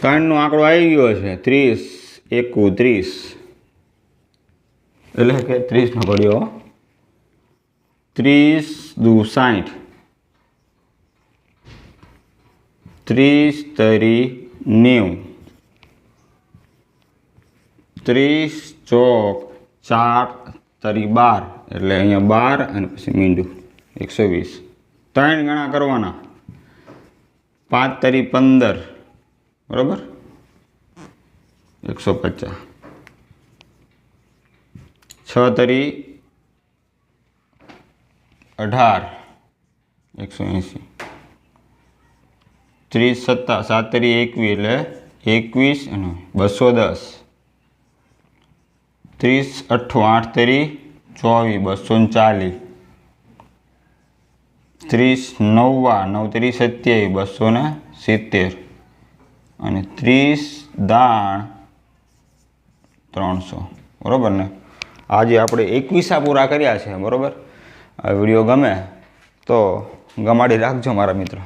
ત્રણનો આંકડો આવી ગયો છે. ત્રીસ, એકુ ત્રીસ. એટલે કે ત્રીસનો ઘડ્યો ત્રીસ દુ સાઠ ત્રીસ તરી નેવું. ત્રીસ ચોક ચાર તરી બાર. એટલે અહીંયા બાર અને પછી મીંડું. એકસો વીસ. ત્રણ ગણા કરવાના. પાંચ તરી પંદર. બરાબર? એકસો પચાસ. છ તરી અઢાર. એકસો એંસી. ત્રીસ સત્તા, સાત તરી એકવીસ એટલે એકવીસ અને બસો દસ. ત્રીસ અઠ્ઠું, આઠ તરી ચોવીસ, બસો ને ચાલીસ. ત્રીસ નવ્વા, નવ તરી સત્યાવીસ, બસો ને સિત્તેર. અને ત્રીસ દાણ ત્રણસો. બરાબર ને? આજે આપણે એકવીસા પૂરા કર્યા છે, બરાબર? આ વીડિયો ગમે તો ગમાડી રાખજો મારા મિત્રો.